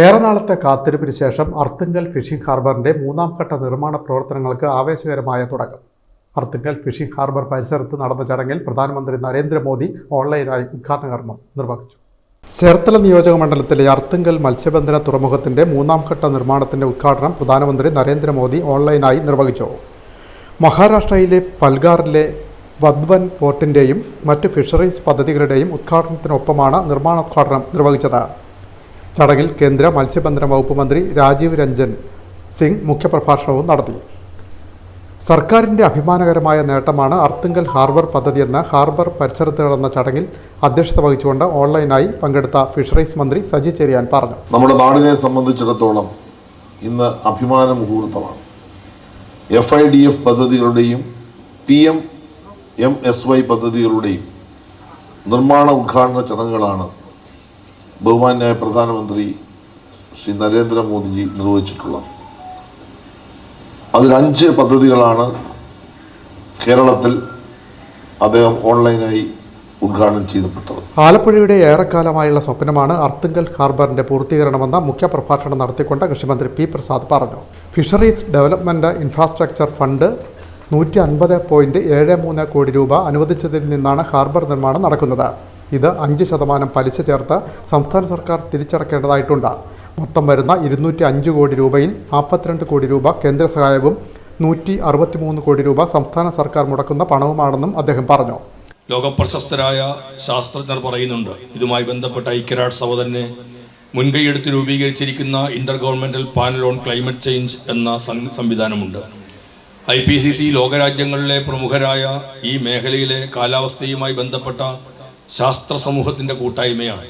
ഏറെ നാളത്തെ കാത്തിരിപ്പിന് ശേഷം അർത്തുങ്കൽ ഫിഷിംഗ് ഹാർബറിന്റെ മൂന്നാം ഘട്ട നിർമ്മാണ പ്രവർത്തനങ്ങൾക്ക് ആവേശകരമായ തുടക്കം. അർത്തുങ്കൽ ഫിഷിംഗ് ഹാർബർ പരിസരത്ത് നടന്ന ചടങ്ങിൽ പ്രധാനമന്ത്രി നരേന്ദ്രമോദി ഓൺലൈനായി ഉദ്ഘാടന കർമ്മം നിർവഹിച്ചു. ചേർത്തല നിയോജക മണ്ഡലത്തിലെ അർത്തുങ്കൽ മത്സ്യബന്ധന തുറമുഖത്തിന്റെ മൂന്നാം ഘട്ട നിർമ്മാണത്തിന്റെ ഉദ്ഘാടനം പ്രധാനമന്ത്രി നരേന്ദ്രമോദി ഓൺലൈനായി നിർവഹിച്ചു. മഹാരാഷ്ട്രയിലെ പൽഗാറിലെ വദ്വൻ പോർട്ടിന്റെയും മറ്റ് ഫിഷറീസ് പദ്ധതികളുടെയും ഉദ്ഘാടനത്തിനൊപ്പമാണ് നിർമ്മാണോദ്ഘാടനം നിർവഹിച്ചത്. ചടങ്ങിൽ കേന്ദ്ര മത്സ്യബന്ധന വകുപ്പ് മന്ത്രി രാജീവ് രഞ്ജൻ സിംഗ് മുഖ്യപ്രഭാഷണവും നടത്തി. സർക്കാരിന്റെ അഭിമാനകരമായ നേട്ടമാണ് അർത്തുങ്കൽ ഹാർബർ പദ്ധതിയെന്ന് ഹാർബർ പരിസരത്ത് നടന്ന ചടങ്ങിൽ അധ്യക്ഷത വഹിച്ചുകൊണ്ട് ഓൺലൈനായി പങ്കെടുത്ത ഫിഷറീസ് മന്ത്രി സജി ചെറിയാൻ പറഞ്ഞു. നമ്മുടെ നാടിനെ സംബന്ധിച്ചിടത്തോളം ഇന്ന് അഭിമാന മുഹൂർത്തമാണ് F I D F പദ്ധതികളുടെയും P M M S Y പദ്ധതികളുടെയും നിർമ്മാണ ഉദ്ഘാടന ചടങ്ങുകളാണ് ബഹുമാന്യായ പ്രധാനമന്ത്രി ശ്രീ നരേന്ദ്രമോദിജി നിർവഹിച്ചിട്ടുള്ളത് അതിലഞ്ച് പദ്ധതികളാണ് കേരളത്തിൽ അദ്ദേഹം ഓൺലൈനായി ഉദ്ഘാടനം ചെയ്തപ്പെട്ടത്. ആലപ്പുഴയുടെ ഏറെക്കാലമായുള്ള സ്വപ്നമാണ് അർത്തുങ്കൽ ഹാർബറിന്റെ പൂർത്തീകരണമെന്ന മുഖ്യപ്രഭാഷണം നടത്തിക്കൊണ്ട് കൃഷിമന്ത്രി പി പ്രസാദ് പറഞ്ഞു. ഫിഷറീസ് ഡെവലപ്മെന്റ് ഇൻഫ്രാസ്ട്രക്ചർ ഫണ്ട് നൂറ്റി അൻപത് പോയിന്റ് ഏഴ് മൂന്ന് കോടി രൂപ അനുവദിച്ചതിൽ നിന്നാണ് ഹാർബർ നിർമ്മാണം നടക്കുന്നത്. ഇത് അഞ്ച് ശതമാനം പലിശ ചേർത്ത് സംസ്ഥാന സർക്കാർ തിരിച്ചടക്കേണ്ടതായിട്ടുണ്ട്. മൊത്തം വരുന്ന ഇരുന്നൂറ്റി അഞ്ച് കോടി രൂപയിൽ നാൽപ്പത്തിരണ്ട് കോടി രൂപ കേന്ദ്ര സഹായവും നൂറ്റി അറുപത്തിമൂന്ന് കോടി രൂപ സംസ്ഥാന സർക്കാർ മുടക്കുന്ന പണവുമാണെന്നും അദ്ദേഹം പറഞ്ഞു. ലോകപ്രശസ്തരായ ശാസ്ത്രജ്ഞർ പറയുന്നുണ്ട് ഇതുമായി ബന്ധപ്പെട്ട ഐക്യരാഷ്ട്ര സഭ തന്നെ മുൻകൈയെടുത്ത് രൂപീകരിച്ചിരിക്കുന്ന intergovernmental panel on climate change എന്ന സംവിധാനമുണ്ട്. ഐ പി സി സി ലോകരാജ്യങ്ങളിലെ പ്രമുഖരായ ഈ മേഖലയിലെ കാലാവസ്ഥയുമായി ബന്ധപ്പെട്ട ശാസ്ത്ര സമൂഹത്തിന്റെ കൂട്ടായ്മയാണ്.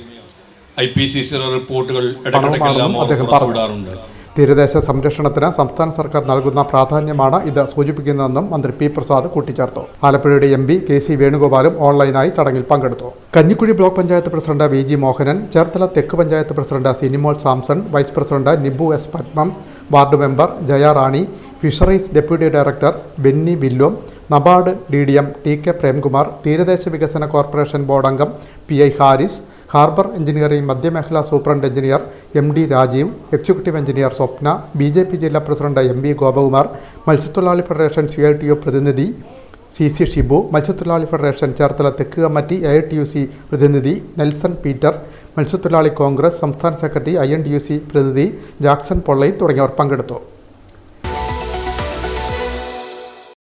ഐ പി സി സിയുടെ റിപ്പോർട്ടുകൾ ഇടപെടാറുണ്ട് തീരദേശ സംരക്ഷണത്തിന് സംസ്ഥാന സർക്കാർ നൽകുന്ന പ്രാധാന്യമാണ് ഇത് സൂചിപ്പിക്കുന്നതെന്നും മന്ത്രി പി പ്രസാദ് കൂട്ടിച്ചേർത്തു. ആലപ്പുഴയുടെ എം പി കെ സി വേണുഗോപാലും ഓൺലൈനായി ചടങ്ങിൽ പങ്കെടുത്തു. Kanjikuzhi block panchayat president V G Mohanan Cherthala തെക്ക് panchayat president Sinimol Samson vice president Nibu S Padmam ward member Jaya Rani fisheries deputy director Benny Villom NABARD D D M T K Premkumar തീരദേശ വികസന corporation board അംഗം P I Haris harbour engineering മധ്യമേഖലാ superintendent engineer M D Rajeev executive engineer Swapna B J P ജില്ലാ president M V Gopakumar മത്സ്യത്തൊഴിലാളി federation C I T U പ്രതിനിധി C C Shibu മത്സ്യത്തൊഴിലാളി federation Cherthala തെക്ക് committee A T U C പ്രതിനിധി Nelson Peter മത്സ്യത്തൊഴിലാളി കോൺഗ്രസ് സംസ്ഥാന secretary I N T U C പ്രതിനിധി Jackson Pollayil തുടങ്ങിയവർ പങ്കെടുത്തു.